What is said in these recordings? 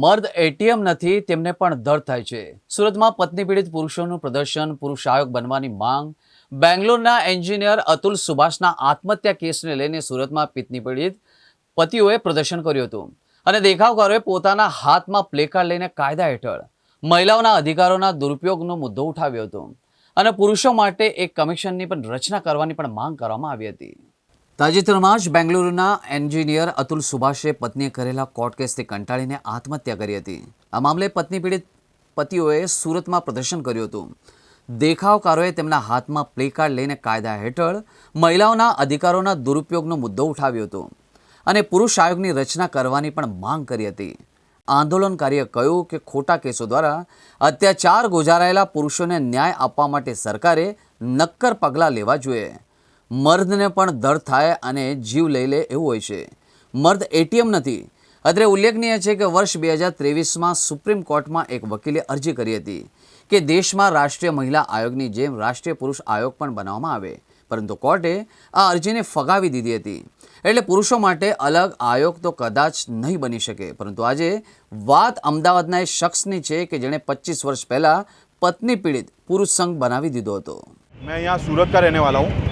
મર્દ ATM નથી, તેમને પણ દર્દ થાય છે. સુરતમાં પત્ની પીડિત પુરુષોનું પ્રદર્શન, પુરુષ આયોગ બનવાની માંગ. બેંગ્લોરના એન્જિનિયર અતુલ સુભાષના આત્મહત્યા કેસને લઈને સુરતમાં પત્ની પીડિત પતિઓએ પ્રદર્શન કર્યું હતું. અને દેખાવકારોએ પોતાના હાથમાં પ્લેકાર્ડ લઈને કાયદા હેઠળ મહિલાઓના અધિકારોના દુરુપયોગનો મુદ્દો ઉઠાવ્યો હતો. અને પુરુષો માટે એક કમિશનની પણ રચના કરવાની પણ માંગ કરવામાં આવી હતી. તાજેતરમાં જ બેંગલુરુના એન્જિનિયર અતુલ સુભાષે પત્નીએ કરેલા કોર્ટ કેસથી કંટાળીને આત્મહત્યા કરી હતી. આ મામલે પત્ની પીડિત પતિઓએ સુરતમાં પ્રદર્શન કર્યું હતું. દેખાવકારોએ તેમના હાથમાં પ્લેકાર્ડ લઈને કાયદા હેઠળ મહિલાઓના અધિકારોના દુરુપયોગનો મુદ્દો ઉઠાવ્યો હતો અને પુરુષ આયોગની રચના કરવાની પણ માંગ કરી હતી. આંદોલનકારીએ કહ્યું કે ખોટા કેસો દ્વારા અત્યાચાર ગુજારાયેલા પુરુષોને ન્યાય આપવા માટે સરકારે નક્કર પગલાં લેવા જોઈએ. મર્દને પણ દર થાય અને જીવ લઈ લે એવું હોય છે. મર્દ એટીએમ નથી. અત્રે ઉલ્લેખનીય છે કે વર્ષ બે હજાર ત્રેવીસમાં સુપ્રીમ કોર્ટમાં એક વકીલે અરજી કરી હતી કે દેશમાં રાષ્ટ્રીય મહિલા આયોગની જેમ રાષ્ટ્રીય પુરુષ આયોગ પણ બનાવવામાં આવે. પરંતુ કોર્ટે આ અરજીને ફગાવી દીધી હતી. એટલે પુરુષો માટે અલગ આયોગ તો કદાચ નહીં બની શકે. પરંતુ આજે વાત અમદાવાદના એ શખ્સની છે કે જેણે પચીસ વર્ષ પહેલાં પત્ની પીડિત પુરુષ સંઘ બનાવી દીધો હતો. મેં અહીંયા સુરત કા રહેને હું.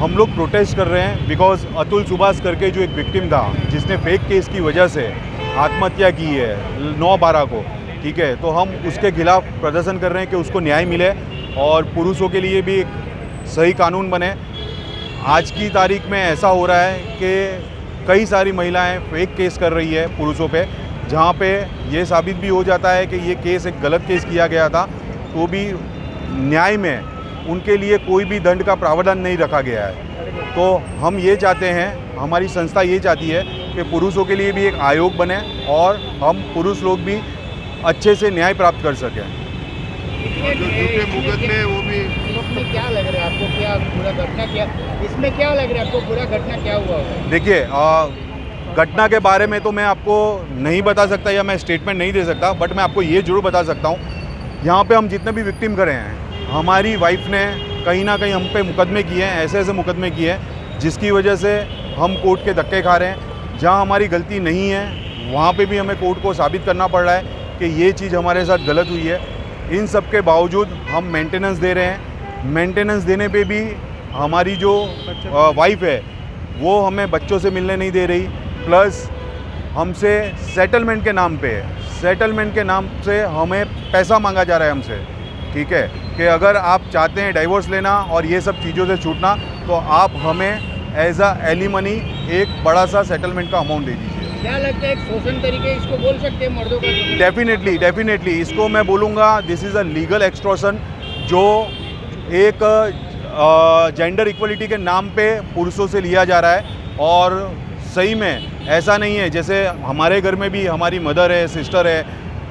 हम लोग प्रोटेस्ट कर रहे हैं बिकॉज़ अतुल सुभाष करके जो एक विक्टिम था, जिसने फेक केस की वजह से आत्महत्या की है, नौ बारह को, ठीक है? तो हम उसके खिलाफ प्रदर्शन कर रहे हैं कि उसको न्याय मिले और पुरुषों के लिए भी एक सही कानून बने। आज की तारीख में ऐसा हो रहा है कि कई सारी महिलाएँ फेक केस कर रही है पुरुषों पे, जहाँ पे ये साबित भी हो जाता है कि ये केस एक गलत केस किया गया था तो भी न्याय में उनके लिए कोई भी दंड का प्रावधान नहीं रखा गया है। तो हम ये चाहते हैं, हमारी संस्था ये चाहती है कि पुरुषों के लिए भी एक आयोग बने और हम पुरुष लोग भी अच्छे से न्याय प्राप्त कर सकें। क्या लग रहा है आपको क्या पूरा घटना क्या इसमें क्या लग रहा है आपको पूरा घटना क्या हुआ देखिए घटना के बारे में तो मैं आपको नहीं बता सकता या मैं स्टेटमेंट नहीं दे सकता बट मैं आपको ये ज़रूर बता सकता हूँ। यहाँ पे हम जितने भी विक्टिम करे हैं हमारी वाइफ ने कहीं ना कहीं हम पे मुकदमे किए हैं, ऐसे ऐसे मुकदमे किए हैं, जिसकी वजह से हम कोर्ट के धक्के खा रहे हैं। जहाँ हमारी गलती नहीं है, वहाँ पे भी हमें कोर्ट को साबित करना पड़ रहा है कि ये चीज़ हमारे साथ गलत हुई है। इन सब के बावजूद हम मेंटेनेंस दे रहे हैं। मेंटेनेंस देने पे भी हमारी जो वाइफ है, वो हमें बच्चों से मिलने नहीं दे रही। प्लस हमसे सेटलमेंट के नाम पे सेटलमेंट के नाम से हमें पैसा मांगा जा रहा है हमसे, ठीक है? कि अगर आप चाहते हैं डाइवोर्स लेना और ये सब चीज़ों से छूटना तो आप हमें एज अ एलिमनी एक बड़ा सा सेटलमेंट का अमाउंट दे दीजिए। क्या लगता है एक शोषण तरीके इसको बोल सकते हैं मर्दों का डेफिनेटली डेफिनेटली इसको मैं बोलूँगा this is a legal extortion जो एक जेंडर इक्वलिटी के नाम पे पुरुषों से लिया जा रहा है और सही में ऐसा नहीं है जैसे हमारे घर में भी हमारी मदर है सिस्टर है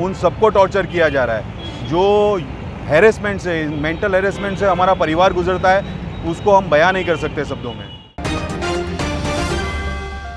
उन सबको टॉर्चर किया जा रहा है। जो हैरेसमेंट से मेंटल हैरेसमेंट से हमारा परिवार गुजरता है, उसको हम बयां नहीं कर सकते शब्दों में।